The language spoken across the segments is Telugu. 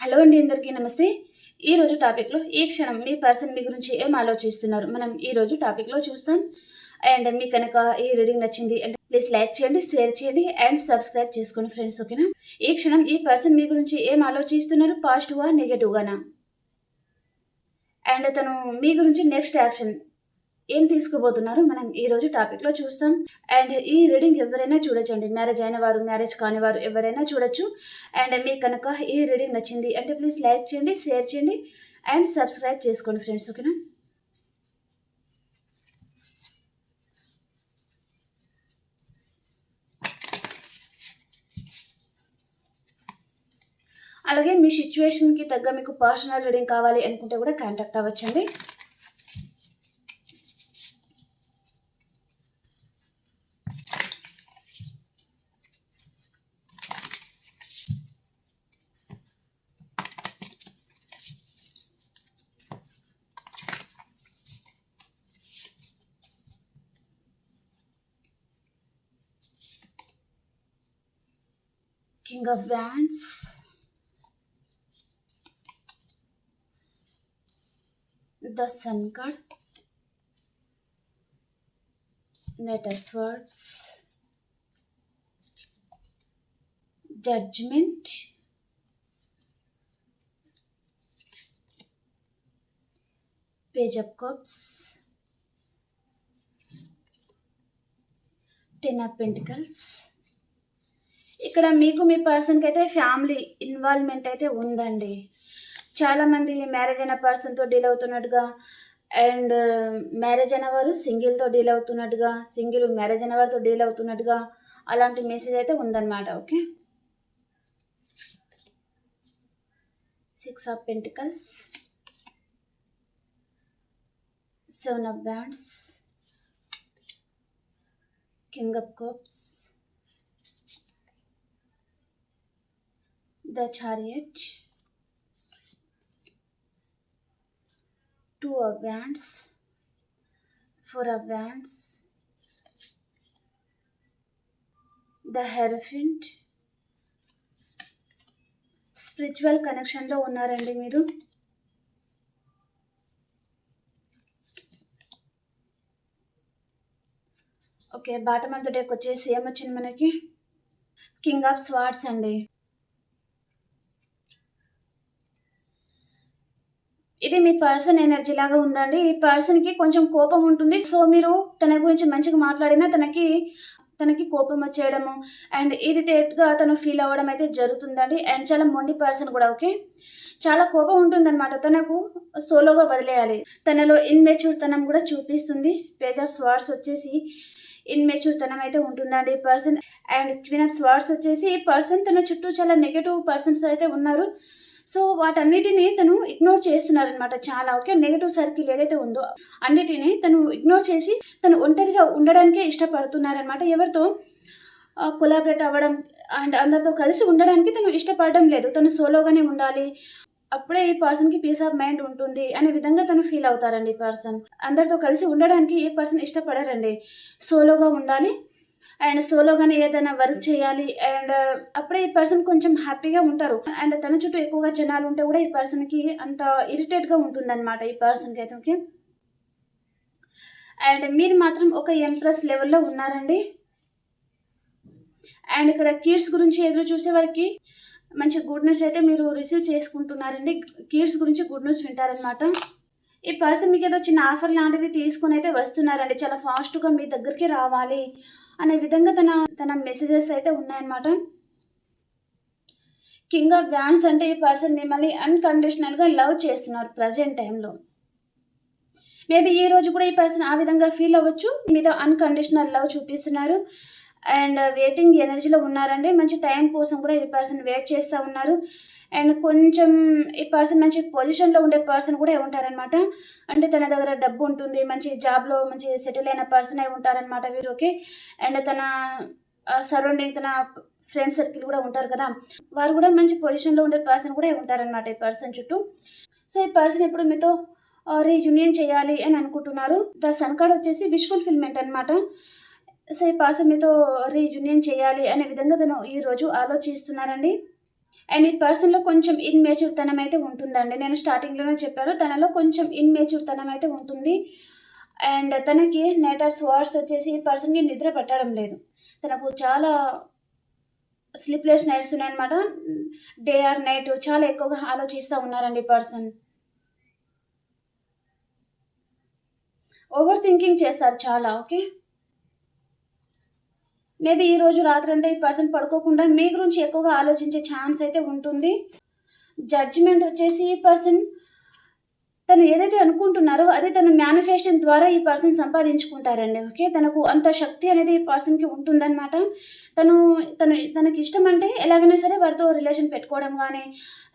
హలో అండి అందరికీ నమస్తే. ఈ రోజు టాపిక్లో ఈ క్షణం మీ పర్సన్ మీ గురించి ఏం ఆలోచిస్తున్నారు? మనం ఈ రోజు టాపిక్లో చూస్తాం. అండ్ మీకు కనుక ఈ రీడింగ్ నచ్చింది అంటే ప్లీజ్ లైక్ చేయండి షేర్ చేయండి అండ్ సబ్స్క్రైబ్ చేసుకోండి ఫ్రెండ్స్ ఓకేనా ఈ క్షణం ఈ పర్సన్ మీ గురించి ఏం ఆలోచిస్తున్నారు? పాజిటివ్గా నెగటివ్గానా అండ్ తను మీ గురించి నెక్స్ట్ యాక్షన్ ఏం తీసుకోబోతున్నారు మనం ఈ రోజు టాపిక్లో చూస్తాం. అండ్ ఈ రీడింగ్ ఎవరైనా చూడొచ్చండి. మ్యారేజ్ అయిన వారు మ్యారేజ్ కాని వారు ఎవరైనా చూడొచ్చు. అండ్ మీకు కనుక ఈ రీడింగ్ నచ్చింది అంటే ప్లీజ్ లైక్ చేయండి షేర్ చేయండి. అండ్ సబ్స్క్రైబ్ చేసుకోండి ఫ్రెండ్స్ ఓకేనా అలాగే మీ సిచ్యువేషన్కి తగ్గ మీకు పర్సనల్ రీడింగ్ కావాలి అనుకుంటే కూడా కాంటాక్ట్ అవ్వచ్చండి. King of Wands. The Sun card. Knight of Swords. Judgment. Page of Cups. Ten of Pentacles. ఇక్కడ మీకు మీ పర్సన్కి అయితే ఫ్యామిలీ ఇన్వాల్వ్మెంట్ అయితే ఉందండి. చాలామంది మ్యారేజ్ అయిన పర్సన్తో డీల్ అవుతున్నట్టుగా అండ్ మ్యారేజ్ అయిన వారు సింగిల్తో డీల్ అవుతున్నట్టుగా సింగిల్ మ్యారేజ్ అయిన వారితో డీల్ అవుతున్నట్టుగా అలాంటి మెసేజ్ అయితే ఉందన్నమాట okay? Six of pentacles seven of wands king of cups the chariot. Two of four four of wands the hierophant. Spiritual కనెక్షన్లో ఉన్నారండి మీరు. ఓకే బాటమ్ ఆఫ్ ద వచ్చేసి ఏమొచ్చింది మనకి? కింగ్ ఆఫ్ స్వార్డ్స్ అండి. ఇది మీ పర్సన్ ఎనర్జీ లాగా ఉందండి. ఈ పర్సన్కి కొంచెం కోపం ఉంటుంది. సో మీరు తన గురించి మంచిగా మాట్లాడినా తనకి తనకి కోపం వచ్చేయడము అండ్ ఇరిటేట్గా తను ఫీల్ అవ్వడం అయితే జరుగుతుందండి. అండ్ చాలా మొండి పర్సన్ కూడా ఓకే? చాలా కోపం ఉంటుందన్నమాట. తనకు సోలోగా వదిలేయాలి. తనలో ఇన్మెచ్యూర్ తనం కూడా చూపిస్తుంది. పేజ్ ఆఫ్ స్వార్డ్స్ వచ్చేసి ఇన్మెచ్యూర్ తనం అయితే ఉంటుందండి ఈ person. And queen of swords వచ్చేసి ఈ పర్సన్ తన చుట్టూ చాలా నెగటివ్ పర్సన్స్ అయితే ఉన్నారు. సో వాటన్నిటిని తను ఇగ్నోర్ చేస్తున్నారనమాట చాలా. ఓకే నెగిటివ్ సర్కిల్ ఏదైతే ఉందో అన్నిటిని తను ఇగ్నోర్ చేసి తను ఒంటరిగా ఉండడానికే ఇష్టపడుతున్నారనమాట ఎవరితో కొలాబరేట్ అవ్వడం అండ్ అందరితో కలిసి ఉండడానికి తను ఇష్టపడడం లేదు. తను సోలోగానే ఉండాలి. అప్పుడే ఈ పర్సన్కి పీస్ ఆఫ్ మైండ్ ఉంటుంది అనే విధంగా తను ఫీల్ అవుతారండి ఈ పర్సన్. అందరితో కలిసి ఉండడానికి ఏ పర్సన్ ఇష్టపడరండి. సోలోగా ఉండాలి అండ్ సోలోగానే ఏదైనా వర్క్ చేయాలి. అండ్ అప్పుడే ఈ పర్సన్ కొంచెం హ్యాపీగా ఉంటారు. అండ్ తన చుట్టూ ఎక్కువగా జనాలు ఉంటే కూడా ఈ పర్సన్కి అంత ఇరిటేట్గా ఉంటుందన్నమాట ఈ పర్సన్కి అయితే ఓకే అండ్ మీరు మాత్రం ఒక ఎంప్రెస్ లెవెల్లో ఉన్నారండి. అండ్ ఇక్కడ కిడ్స్ గురించి ఎదురు చూసే వారికి మంచి గుడ్ న్యూస్ అయితే మీరు రిసీవ్ చేసుకుంటున్నారండి. కిడ్స్ గురించి గుడ్ న్యూస్ వింటారనమాట ఈ పర్సన్ మీకు ఏదో చిన్న ఆఫర్ లాంటిది తీసుకుని అయితే వస్తున్నారండి. చాలా ఫాస్ట్గా మీ దగ్గరికి రావాలి. అనే విధంగా తన తన మెసేజెస్ అయితే ఉన్నాయన్నమాట. కింగ్ ఆఫ్ వ్యాన్స్ అంటే ఈ పర్సన్ మిమ్మల్ని అన్కండిషనల్గా లవ్ చేస్తున్నారు ప్రజెంట్ టైంలో మేబీ ఈ రోజు కూడా ఈ పర్సన్ ఆ విధంగా ఫీల్ అవ్వచ్చు. మీతో అన్కండిషనల్ లవ్ చూపిస్తున్నారు. అండ్ వెయిటింగ్ ఎనర్జీలో ఉన్నారండి. మంచి టైం కోసం కూడా ఈ పర్సన్ వెయిట్ చేస్తూ ఉన్నారు. అండ్ కొంచెం ఈ పర్సన్ మంచి పొజిషన్లో ఉండే పర్సన్ కూడా ఉంటారనమాట అంటే తన దగ్గర డబ్బు ఉంటుంది మంచి జాబ్లో మంచి సెటిల్ అయిన పర్సన్ అయి ఉంటారనమాట వీరు ఓకే? అండ్ తన సరౌండింగ్ తన ఫ్రెండ్ సర్కిల్ కూడా ఉంటారు కదా? వారు కూడా మంచి పొజిషన్లో ఉండే పర్సన్ కూడా ఉంటారనమాట ఈ పర్సన్ చుట్టూ. సో ఈ పర్సన్ ఇప్పుడు మీతో రీయూనియన్ చేయాలి అని అనుకుంటున్నారు? ద సన్ కార్డ్ వచ్చేసి విష్ ఫుల్ఫిల్మెంట్ అనమాట సో ఈ పర్సన్ మీతో రీయూనియన్ చేయాలి అనే విధంగా తను ఈరోజు ఆలోచిస్తున్నారండి. అండ్ ఈ పర్సన్లో కొంచెం ఇన్మేచ్యూర్ తనం అయితే ఉంటుందండి. నేను స్టార్టింగ్లోనే చెప్పాను. తనలో కొంచెం ఇన్మేచ్యూర్ తనం అయితే ఉంటుంది. అండ్ తనకి నెటర్స్ వార్స్ వచ్చేసి ఈ పర్సన్కి నిద్ర పట్టడం లేదు. తనకు చాలా స్లీప్లెస్ నైట్స్ ఉన్నాయన్నమాట. డే ఆర్ నైట్ చాలా ఎక్కువగా ఆలోచిస్తూ ఉన్నారండి పర్సన్. ఓవర్ థింకింగ్ చేస్తారు చాలా ఓకే? మేబీ ఈ రోజు రాత్రి అంతా ఈ పర్సన్ పడుకోకుండా మీ గురించి ఎక్కువగా ఆలోచించే ఛాన్స్ అయితే ఉంటుంది. జడ్జిమెంట్ వచ్చేసి ఈ పర్సన్ తను ఏదైతే అనుకుంటున్నారో అదే తను మేనిఫెస్టేషన్ ద్వారా ఈ పర్సన్ సంపాదించుకుంటారండి ఓకే? తనకు అంత శక్తి అనేది ఈ పర్సన్కి ఉంటుందన్నమాట. తను తను తనకి ఇష్టం అంటే ఎలాగైనా సరే వారితో రిలేషన్ పెట్టుకోవడం కానీ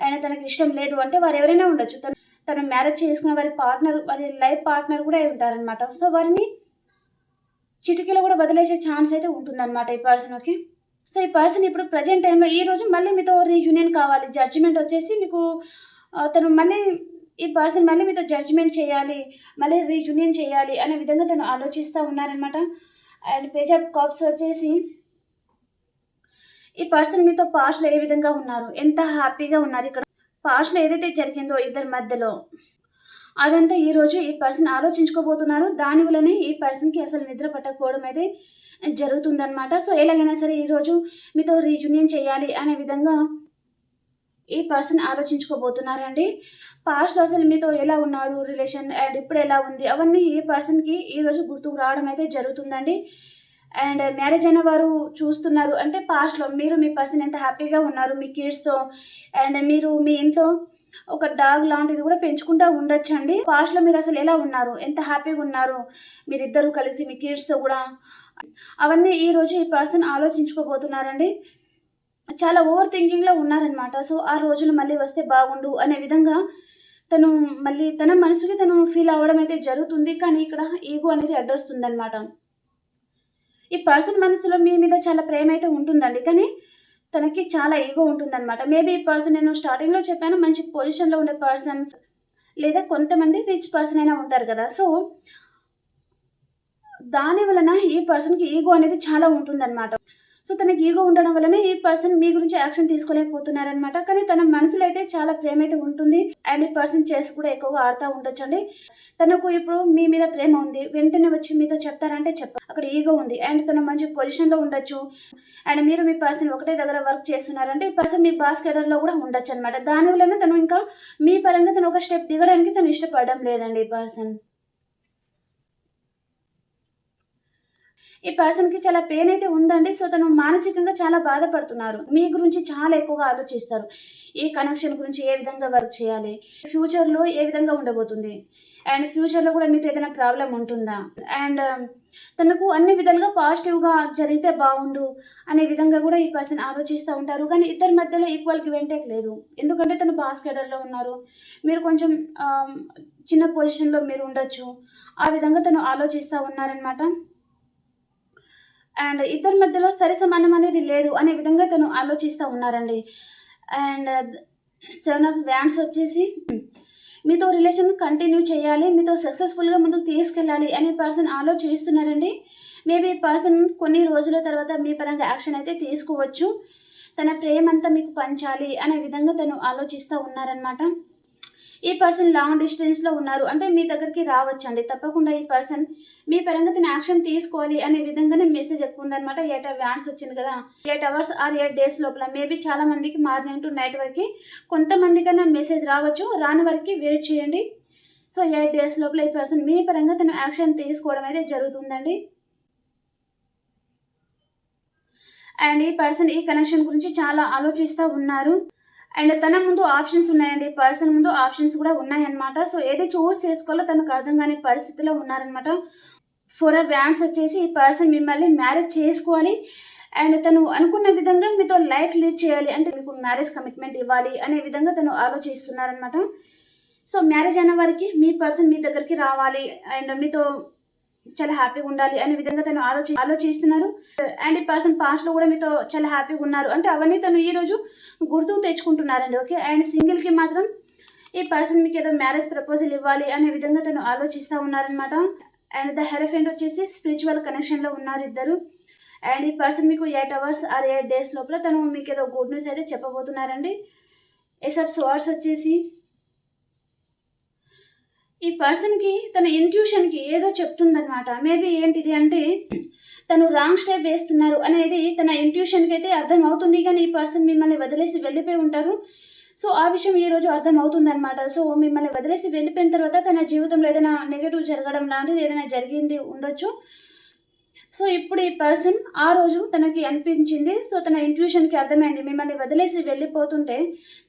ఆయన తనకి ఇష్టం లేదు అంటే వారు ఎవరైనా ఉండొచ్చు. తను తను మ్యారేజ్ చేసుకున్న వారి పార్ట్నర్ వారి లైఫ్ పార్ట్నర్ కూడా ఉంటారనమాట సో వారిని చిటికీలో కూడా వదిలేసే ఛాన్స్ అయితే ఉంటుందన్నమాట ఈ పర్సన్ ఓకే సో ఈ పర్సన్ ఇప్పుడు ప్రజెంట్ టైంలో ఈ రోజు మళ్ళీ మీతో రీయూనియన్ కావాలి. జడ్జిమెంట్ వచ్చేసి మీకు తను మళ్ళీ ఈ పర్సన్ మళ్ళీ మీతో జడ్జిమెంట్ చేయాలి మళ్ళీ రీయూనియన్ చేయాలి అనే విధంగా తను ఆలోచిస్తూ ఉన్నారనమాట అండ్ పేజ్ ఆఫ్ కాప్స్ వచ్చేసి ఈ పర్సన్ మీతో పాస్ట్లో ఏ విధంగా ఉన్నారు? ఎంత హ్యాపీగా ఉన్నారు ఇక్కడ? పాస్ట్లో ఏదైతే జరిగిందో ఇద్దరి మధ్యలో. అదంతా ఈరోజు ఈ పర్సన్ ఆలోచించుకోబోతున్నారు. దాని వల్లనే ఈ పర్సన్కి అసలు నిద్ర పట్టకపోవడం అయితే జరుగుతుందన్నమాట. సో ఎలాగైనా సరే ఈరోజు మీతో రీయూనియన్ చేయాలి అనే విధంగా ఈ పర్సన్ ఆలోచించుకోబోతున్నారండి. పాస్ట్లో అసలు మీతో ఎలా ఉన్నారు? రిలేషన్ అండ్ ఇప్పుడు ఎలా ఉంది? అవన్నీ ఈ పర్సన్కి ఈరోజు గుర్తుకు రావడం అయితే జరుగుతుందండి. అండ్ మ్యారేజ్ అయిన వారు చూస్తున్నారు. అంటే పాస్ట్లో మీరు మీ పర్సన్ ఎంత హ్యాపీగా ఉన్నారు మీ కిడ్స్తో అండ్ మీరు మీ ఇంట్లో ఒక డాగ్ లాంటిది కూడా పెంచుకుంటూ ఉండొచ్చండి. పాస్ట్లో మీరు అసలు ఎలా ఉన్నారు? ఎంత హ్యాపీగా ఉన్నారు? మీరిద్దరూ కలిసి మీ కిడ్స్తో కూడా? అవన్నీ ఈరోజు ఈ పర్సన్ ఆలోచించుకోబోతున్నారండి. చాలా ఓవర్ థింకింగ్లో ఉన్నారనమాట సో ఆ రోజులు మళ్ళీ వస్తే బాగుండు అనే విధంగా తను మళ్ళీ తన మనసుకి తను ఫీల్ అవ్వడం అయితే జరుగుతుంది. కానీ ఇక్కడ ఈగో అనేది అడ్డొస్తుంది అనమాట ఈ పర్సన్ మనసులో మీ మీద చాలా ప్రేమ అయితే ఉంటుందండి. కానీ తనకి చాలా ఈగో ఉంటుందన్నమాట. మేబీ ఈ పర్సన్ నేను స్టార్టింగ్లో చెప్పాను మంచి పొజిషన్లో ఉండే పర్సన్ లేదా కొంతమంది రిచ్ పర్సన్ అయినా ఉంటారు కదా. సో దాని వలన ఈ పర్సన్కి ఈగో అనేది చాలా ఉంటుందన్నమాట. సో తనకి ఈగో ఉండడం వలన ఈ పర్సన్ మీ గురించి యాక్షన్ తీసుకోలేకపోతున్నారనమాట కానీ తన మనసులో అయితే చాలా ప్రేమ అయితే ఉంటుంది. అండ్ ఈ పర్సన్ చేసి కూడా ఎక్కువగా ఆడుతూ ఉండొచ్చండి. తనకు ఇప్పుడు మీ మీద ప్రేమ ఉంది. వెంటనే వచ్చి మీతో చెప్తారంటే చెప్ప అక్కడ ఈగో ఉంది. అండ్ తను మంచి పొజిషన్లో ఉండొచ్చు. అండ్ మీరు మీ పర్సన్ ఒకటే దగ్గర వర్క్ చేస్తున్నారంటే ఈ పర్సన్ మీ బాస్కెటర్లో కూడా ఉండొచ్చు అనమాట దాని వలన తను ఇంకా మీ పరంగా తను ఒక స్టెప్ దిగడానికి తను ఇష్టపడడం లేదండి ఈ పర్సన్ ఈ పర్సన్కి చాలా పెయిన్ అయితే ఉందండి. సో తను మానసికంగా చాలా బాధపడుతున్నారు. మీ గురించి చాలా ఎక్కువగా ఆలోచిస్తారు. ఈ కనెక్షన్ గురించి ఏ విధంగా వర్క్ చేయాలి? ఫ్యూచర్లో ఏ విధంగా ఉండబోతుంది? అండ్ ఫ్యూచర్లో కూడా మీతో ఏదైనా ప్రాబ్లం ఉంటుందా? అండ్ um, తనకు అన్ని విధాలుగా పాజిటివ్గా జరిగితే బాగుండు అనే విధంగా కూడా ఈ పర్సన్ ఆలోచిస్తూ ఉంటారు. కానీ ఇద్దరి మధ్యలో ఈక్వల్కి వెంటే లేదు. ఎందుకంటే తను బాస్కెటర్లో ఉన్నారు. మీరు కొంచెం um, చిన్న పొజిషన్లో మీరు ఉండొచ్చు. ఆ విధంగా తను ఆలోచిస్తూ ఉన్నారనమాట అండ్ ఇద్దరి మధ్యలో సరి సమానం అనేది లేదు అనే విధంగా తను ఆలోచిస్తూ ఉన్నారండి. అండ్ సెవెన్ ఆఫ్ బ్యాండ్స్ వచ్చేసి మీతో రిలేషన్ కంటిన్యూ చేయాలి మీతో సక్సెస్ఫుల్గా ముందుకు తీసుకెళ్ళాలి అనే పర్సన్ ఆలోచిస్తున్నారండి. మేబీ పర్సన్ కొన్ని రోజుల తర్వాత మీ పరంగా యాక్షన్ అయితే తీసుకోవచ్చు. తన ప్రేమంతా మీకు పంచాలి అనే విధంగా తను ఆలోచిస్తూ ఉన్నారనమాట ఈ పర్సన్ లాంగ్ డిస్టెన్స్లో ఉన్నారు. అంటే మీ దగ్గరికి రావచ్చండి. తప్పకుండా ఈ పర్సన్ మీ పరంగా తన యాక్షన్ తీసుకోవాలి అనే విధంగానే మెసేజ్ ఎక్కువ ఉందన్నమాట. ఎయిట్ వ్యాన్స్ వచ్చింది కదా. Eight hours or eight days లోపల మేబీ చాలా మందికి మార్నింగ్ టు నైట్ వరకు కొంతమంది కన్నా మెసేజ్ రావచ్చు. రాని వరకు వెయిట్ చేయండి. సో ఎయిట్ డేస్ లోపల ఈ పర్సన్ మీ పరంగా తన యాక్షన్ తీసుకోవడం అయితే జరుగుతుందండి. అండ్ ఈ పర్సన్ ఈ కనెక్షన్ గురించి చాలా ఆలోచిస్తూ ఉన్నారు. అండ్ తన ముందు ఆప్షన్స్ ఉన్నాయండి. పర్సన్ ముందు ఆప్షన్స్ కూడా ఉన్నాయన్నమాట. సో ఏది చూస్ చేసుకోవాలో తనకు అర్థం కాని పరిస్థితిలో ఉన్నారనమాట ఫోర్ ఆర్ వ్యాన్స్ వచ్చేసి ఈ పర్సన్ మిమ్మల్ని మ్యారేజ్ చేసుకోవాలి. అండ్ తను అనుకున్న విధంగా మీతో లైఫ్ లీడ్ చేయాలి. అంటే మీకు మ్యారేజ్ కమిట్మెంట్ ఇవ్వాలి అనే విధంగా తను ఆలోచిస్తున్నారనమాట సో మ్యారేజ్ అయిన వారికి మీ పర్సన్ మీ దగ్గరికి రావాలి. అండ్ మీతో చాలా హ్యాపీగా ఉండాలి అనే విధంగా తను ఆలోచి ఆలోచిస్తున్నారు. అండ్ ఈ పర్సన్ పాస్ట్లో కూడా మీతో చాలా హ్యాపీగా ఉన్నారు. అంటే అవన్నీ తను ఈరోజు గుర్తుకు తెచ్చుకుంటున్నారండి ఓకే అండ్ సింగిల్కి మాత్రం ఈ పర్సన్ మీకు ఏదో మ్యారేజ్ ప్రపోజల్ ఇవ్వాలి అనే విధంగా తను ఆలోచిస్తూ ఉన్నారనమాట అండ్ ద హెరఫెండ్ వచ్చేసి స్పిరిచువల్ కనెక్షన్లో ఉన్నారు ఇద్దరు. అండ్ ఈ పర్సన్ మీకు eight hours or eight days లోపల తను మీకు ఏదో గుడ్ న్యూస్ అయితే చెప్పబోతున్నారండి. ఎసప్ స్వార్డ్స్ వచ్చేసి ఈ పర్సన్కి తన ఇంట్యూషన్కి ఏదో చెప్తుందన్నమాట. మేబీ ఏంటిది అంటే తను రాంగ్ స్టెప్ వేస్తున్నారు అనేది తన ఇంట్యూషన్కి అయితే అర్థం అవుతుంది కానీ ఈ పర్సన్ మిమ్మల్ని వదిలేసి వెళ్ళిపోయి ఉంటారు. సో ఆ విషయం ఈ రోజు అర్థం అవుతుంది అనమాట సో మిమ్మల్ని వదిలేసి వెళ్ళిపోయిన తర్వాత తన జీవితంలో ఏదైనా నెగిటివ్ జరగడం లాంటిది ఏదైనా జరిగింది ఉండొచ్చు. సో ఇప్పుడు ఈ పర్సన్ ఆ రోజు తనకి అనిపించింది. సో తన ఇంట్యూషన్కి అర్థమైంది. మిమ్మల్ని వదిలేసి వెళ్ళిపోతుంటే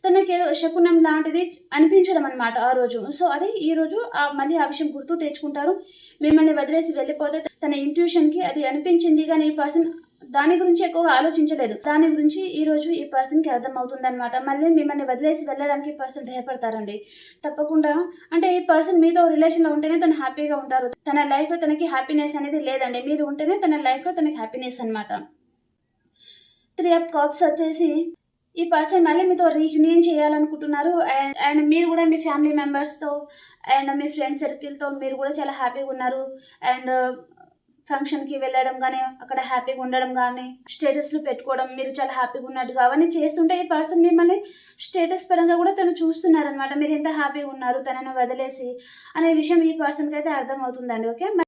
తనకి ఏదో శకునం లాంటిది అనిపించడం అనమాట ఆ రోజు. సో అది ఈ రోజు మళ్ళీ ఆ విషయం గుర్తు తెచ్చుకుంటారు. మిమ్మల్ని వదిలేసి వెళ్ళిపోతే తన ఇంట్యూషన్కి అది అనిపించింది. కానీ ఈ పర్సన్ దాని గురించి ఎక్కువగా ఆలోచించలేదు. దాని గురించి ఈ రోజు ఈ పర్సన్కి అర్థం అవుతుంది అనమాట మళ్ళీ మిమ్మల్ని వదిలేసి వెళ్ళడానికి పర్సన్ భయపడతారండి. తప్పకుండా. అంటే ఈ పర్సన్ మీతో రిలేషన్లో ఉంటేనే తను హ్యాపీగా ఉంటారు. తన లైఫ్లో తనకి హ్యాపీనెస్ అనేది లేదండి. మీరు ఉంటేనే తన లైఫ్లో తనకి హ్యాపీనెస్ అనమాట త్రీ అప్ కాప్స్ వచ్చేసి ఈ పర్సన్ మళ్ళీ మీతో రీయూనియన్ చేయాలనుకుంటున్నారు. అండ్ అండ్ మీరు కూడా మీ ఫ్యామిలీ మెంబర్స్తో అండ్ మీ ఫ్రెండ్ సర్కిల్తో మీరు కూడా చాలా హ్యాపీగా ఉన్నారు. అండ్ ఫంక్షన్కి వెళ్ళడం కానీ అక్కడ హ్యాపీగా ఉండడం కానీ స్టేటస్లు పెట్టుకోవడం మీరు చాలా హ్యాపీగా ఉన్నట్టుగా అవన్నీ చేస్తుంటే ఈ పర్సన్ మిమ్మల్ని స్టేటస్ పరంగా కూడా తను చూస్తున్నారనమాట మీరు ఎంత హ్యాపీగా ఉన్నారు తనను వదిలేసి అనే విషయం ఈ పర్సన్కి అయితే అర్థమవుతుందండి ఓకే?